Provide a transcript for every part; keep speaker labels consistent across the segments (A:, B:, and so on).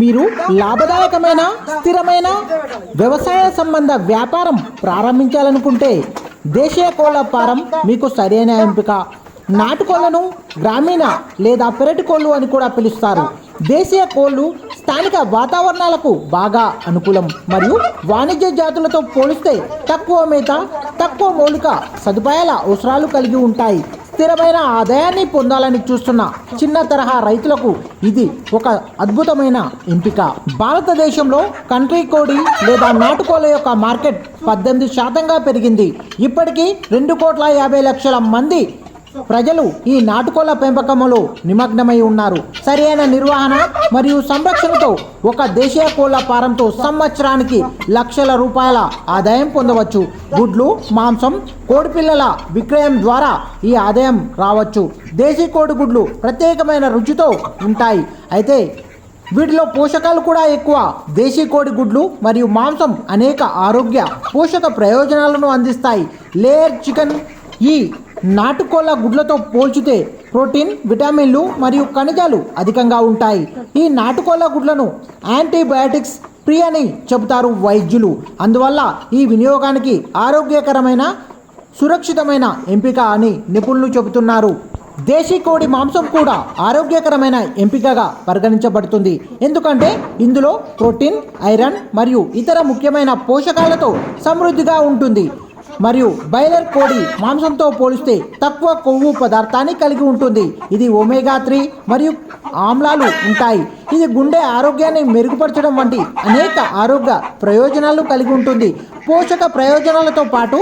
A: మీరు లాభదాయకమైన స్థిరమైన వ్యవసాయ సంబంధ వ్యాపారం ప్రారంభించాలనుకుంటే దేశీయ కోళ్ళ ఫారం మీకు సరైన ఎంపిక. నాటుకోళ్ళను గ్రామీణ లేదా పెరటి కోళ్ళు అని కూడా పిలుస్తారు. దేశీయ కోళ్ళు స్థానిక వాతావరణాలకు బాగా అనుకూలం మరియు వాణిజ్య జాతులతో పోలిస్తే తక్కువ మేత తక్కువ మౌలిక సదుపాయాల అవసరాలు కలిగి ఉంటాయి. స్థిరమైన ఆదాయాన్ని పొందాలని చూస్తున్న చిన్న తరహా రైతులకు ఇది ఒక అద్భుతమైన ఎంపిక. భారతదేశంలో కంట్రీ కోడి లేదా నాటుకోళ్ళ యొక్క మార్కెట్ పద్దెనిమిది శాతంగా పెరిగింది. ఇప్పటికీ రెండు కోట్ల యాభై లక్షల మంది ప్రజలు ఈ నాటుకోళ్ళ పెంపకంలో నిమగ్నమై ఉన్నారు. సరైన నిర్వహణ మరియు సంరక్షణతో ఒక దేశీయ కోళ్ళ ఫారంతో సంవత్సరానికి లక్షల రూపాయల ఆదాయం పొందవచ్చు. గుడ్లు మాంసం కోడిపిల్లల విక్రయం ద్వారా ఈ ఆదాయం రావచ్చు. దేశీ కోడి గుడ్లు ప్రత్యేకమైన రుచితో ఉంటాయి. అయితే వీటిలో పోషకాలు కూడా ఎక్కువ. దేశీ కోడి గుడ్లు మరియు మాంసం అనేక ఆరోగ్య పోషక ప్రయోజనాలను అందిస్తాయి. లేయర్ చికెన్ ఈ నాటుకోళ్ళ గుడ్లతో పోల్చితే ప్రోటీన్ విటమిన్లు మరియు ఖనిజాలు అధికంగా ఉంటాయి. ఈ నాటుకోళ్ళ గుడ్లను యాంటీబయాటిక్స్ ఫ్రీ అని చెబుతారు వైద్యులు. అందువల్ల ఈ వినియోగానికి ఆరోగ్యకరమైన సురక్షితమైన ఎంపిక అని నిపుణులు చెబుతున్నారు. దేశీ కోడి మాంసం కూడా ఆరోగ్యకరమైన ఎంపికగా పరిగణించబడుతుంది. ఎందుకంటే ఇందులో ప్రోటీన్ ఐరన్ మరియు ఇతర ముఖ్యమైన పోషకాలతో సమృద్ధిగా ఉంటుంది. మరియు బైలర్ కోడి మాంసంతో పోలిస్తే తక్కువ కొవ్వు పదార్థాన్ని కలిగి ఉంటుంది. ఇది ఒమేగా త్రీ మరియు ఆమ్లాలు ఉంటాయి. ఇది గుండె ఆరోగ్యాన్ని మెరుగుపరచడం వంటి అనేక ఆరోగ్య ప్రయోజనాలు కలిగి ఉంటుంది. పోషక ప్రయోజనాలతో పాటు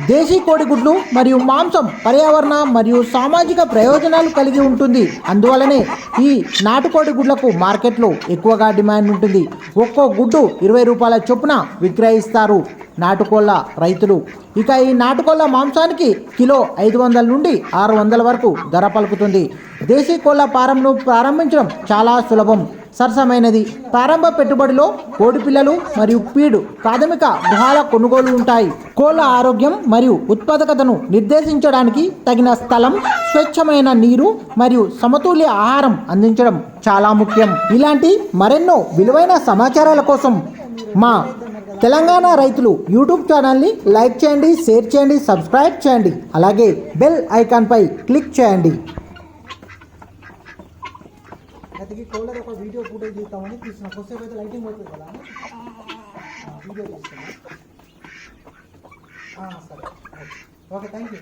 A: దేశీ కోడిగుడ్లు మరియు మాంసం పర్యావరణ మరియు సామాజిక ప్రయోజనాలు కలిగి ఉంటుంది. అందువలనే ఈ నాటుకోడి గుడ్లకు మార్కెట్లో ఎక్కువగా డిమాండ్ ఉంటుంది. ఒక్కో గుడ్డు ఇరవై రూపాయల చొప్పున విక్రయిస్తారు. నాటుకోళ్ళ రైతులు. ఇక ఈ నాటుకోళ్ళ మాంసానికి కిలో ఐదు వందల నుండి ఆరు వందల వరకు ధర పలుకుతుంది. దేశీ కోళ్ళ ఫారంను ప్రారంభించడం చాలా సులభం. సరసమైనది. ప్రారంభ పెట్టుబడిలో కోడి పిల్లలు మరియు పీడు ప్రాథమిక గృహాల కొనుగోలు ఉంటాయి. కోళ్ళ ఆరోగ్యం మరియు ఉత్పాదకతను నిర్దేశించడానికి తగిన స్థలం స్వచ్ఛమైన నీరు మరియు సమతుల్య ఆహారం అందించడం చాలా ముఖ్యం. ఇలాంటి మరెన్నో విలువైన సమాచారాల కోసం మా తెలంగాణ రైతులు యూట్యూబ్ ఛానల్ని లైక్ చేయండి షేర్ చేయండి సబ్స్క్రైబ్ చేయండి. అలాగే బెల్ ఐకాన్పై క్లిక్ చేయండి. అయితే కోళ్ళ ఒక వీడియో ఫుటేజ్ తీస్తామని తీసిన. కొద్దిసేపు అయితే లైటింగ్ పోతుంది కదా? వీడియో తీస్తాను సరే. Okay thank you